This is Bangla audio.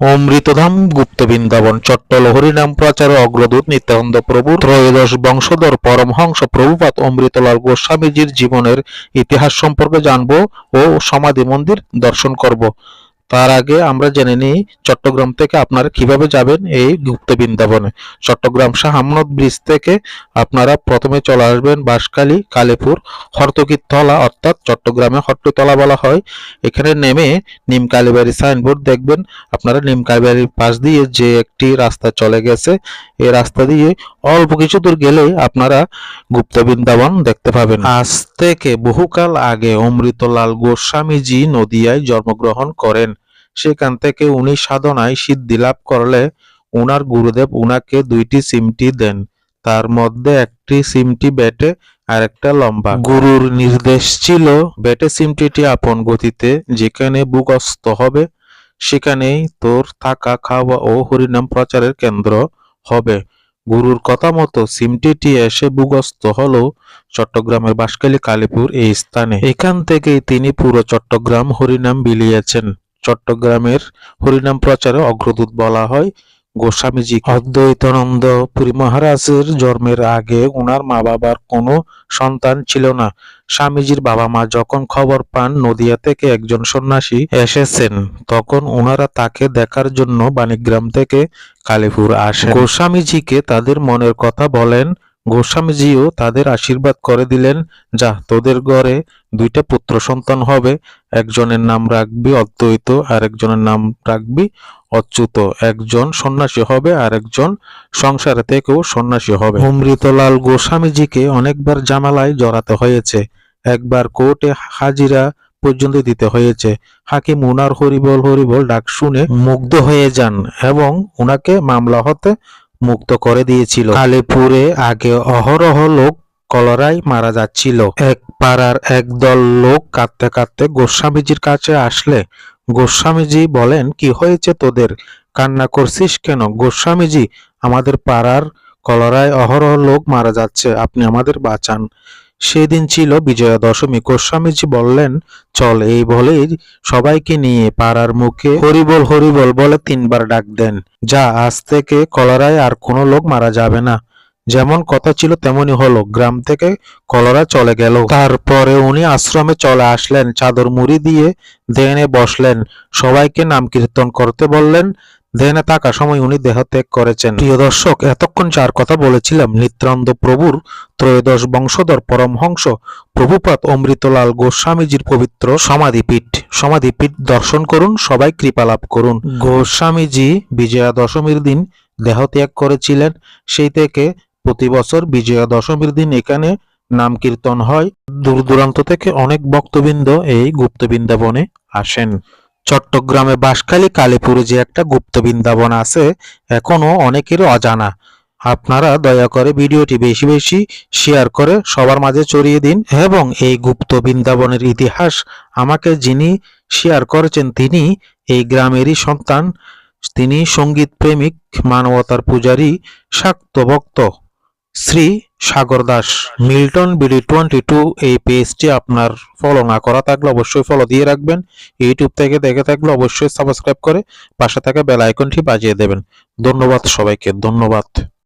অমৃতধাম গুপ্ত বৃন্দাবন চট্টল হরিনাম প্রচার অগ্রদূত নিত্যানন্দ প্রভু ত্রয়োদশ বংশধর পরমহংস প্রভুপাত অমৃতলাল গোস্বামীজির জীবনের ইতিহাস সম্পর্কে জানব ও সমাধি মন্দির দর্শন করব। তার আগে আমরা জেনে নিই চট্টগ্রাম থেকে আপনারা কীভাবে যাবেন এই গুপ্ত বৃন্দাবনে। চট্টগ্রাম শাহামনদ ব্রিজ থেকে আপনারা প্রথমে চলে আসবেন বাঁশখালী, কালীপুর, হর্তকীতলা অর্থাৎ চট্টগ্রামে হট্টতলা বলা হয়। এখানে নেমে নিম কালীবাড়ি সাইনবোর্ড দেখবেন। আপনারা নিম কালীবাড়ির পাশ দিয়ে যে একটি রাস্তা চলে গেছে, এই রাস্তা দিয়ে অল্প কিছু দূর গেলেই আপনারা গুপ্ত বৃন্দাবন দেখতে পাবেন। আজ থেকে বহুকাল আগে অমৃতলাল গোস্বামীজি নদিয়ায় জন্মগ্রহণ করেন। সেখান থেকে উনি সাধনায় সিদ্ধি লাভ করলে উনার গুরুদেব উনাকে দুইটি সিমটি দেন। তার মধ্যে একটি সিমটি বেটে আর একটা লম্বা। গুরুর নির্দেশ ছিল, বেটে সিমটিটি আপন গতিতে যেখানে বুকস্ত হবে, সেখানেই তোর থাকা, খাওয়া ও হরিনাম প্রচারের কেন্দ্র হবে। গুরুর কথা মতো সিমটিটি এসে ভূগস্ত হলো চট্টগ্রামের বাঁশখালী কালীপুর এই স্থানে। এখান থেকেই তিনি পুরো চট্টগ্রাম হরিনাম বিলিয়েছেন। চট্টগ্রামের হরিনাম প্রচারে অগ্রদূত বলা হয় গোস্বামীজি। অদ্বৈতানন্দ পুরী মহারাজের জন্মের আগে ওনার মা বাবার কোনো সন্তান ছিল না। স্বামীজির বাবা মা যখন খবর পান নদিয়া থেকে একজন সন্ন্যাসী এসেছেন, তখন ওনারা তাকে দেখার জন্য বাণীগ্রাম থেকে কালীপুর আসেন। গোস্বামীজিকে তাদের মনের কথা বলেন গোস্বামীজিও তাদের আশীর্বাদ করে দিলেন, যা তোদের ঘরে দুইটা পুত্র সন্তান হবে, একজনের নাম রাখবি অদ্বৈত আর একজনের নাম রাখবি অচ্যুত। একজন সন্ন্যাসী হবে আর একজন সংসার থেকেও সন্ন্যাসী হবে। অমৃতলাল গোস্বামীজিকে অনেকবার জামালায় জড়াতে হয়েছে। একবার কোর্টে হাজিরা পর্যন্ত দিতে হয়েছে। হাকিম উনার হরিবল হরিবল ডাক শুনে মুগ্ধ হয়ে যান এবং উনাকে মামলা হতে মুক্ত করে দিয়েছিল। কালেপুরে আগে অহরহ লোক কলরায় মারা যাচ্ছিল। এক পাড়ার একদল লোক কাঁদতে কাঁদতে গোস্বামীজির কাছে আসলে। গোস্বামীজি বলেন, কি হয়েছে তোদের? কান্না করছিস কেন? গোস্বামীজি, আমাদের পাড়ার কলরায় অহরহ লোক মারা যাচ্ছে। আপনি আমাদের বাঁচান। সেদিন ছিল বিজয়া দশমী। গোস্বামীজি বললেন, চল এই বলেই সবাইকে নিয়ে পাড়ার মুখে হরিবল হরিবল বলে তিনবার ডাক দেন। যা আজ থেকে কলরায় আর কোনো লোক মারা যাবে না। যেমন কথা ছিল তেমনই হলো। গ্রাম থেকে কলরা চলে গেল। তারপরে উনি আশ্রমে চলে আসলেন। চাদর মুড়ি দিয়ে ধ্যানে বসলেন। সবাইকে নাম কীর্তন করতে বললেন ধ্যানে থাকা সময় উনি দেহত্যাগ করেছেন। প্রিয় দর্শক, এতক্ষণ যার কথা বলেছিলাম, নিত্যানন্দ প্রভুর ত্রয়োদশ বংশধর পরমহংস প্রভুপাত অমৃতলাল গোস্বামীজির পবিত্র সমাধিপীঠ। সমাধিপীঠ দর্শন করুন, সবাই কৃপা লাভ করুন। গোস্বামীজি বিজয়া দশমীর দিন দেহত্যাগ করেছিলেন। সেই থেকে প্রতি বছর বিজয়া দশমীর দিন এখানে নাম কীর্তন হয়। দূর দূরান্ত থেকে অনেক ভক্তবৃন্দ এই গুপ্ত বৃন্দাবনে আসেন। চট্টগ্রামে বাঁশখালী কালীপুরে যে একটা গুপ্ত বৃন্দাবন আছে, এখনও অনেকের অজানা। আপনারা দয়া করে ভিডিওটি বেশি বেশি শেয়ার করে সবার মাঝে ছড়িয়ে দিন এবং এই গুপ্ত বৃন্দাবনের ইতিহাস আমাকে যিনি শেয়ার করেছেন, তিনি এই গ্রামেরই সন্তান। তিনি সংগীত প্রেমিক মানবতার পূজারী, শাক্ত ভক্ত। Shri Sagar Das, Milton BD twenty two, এই পেজটি আপনার ফলো না করা থাকলে অবশ্যই ফলো দিয়ে রাখবেন। ইউটিউব থেকে দেখে থাকলে অবশ্যই সাবস্ক্রাইব করে পাশে থাকা বেল বাজিয়ে দেবেন। ধন্যবাদ সবাইকে, ধন্যবাদ।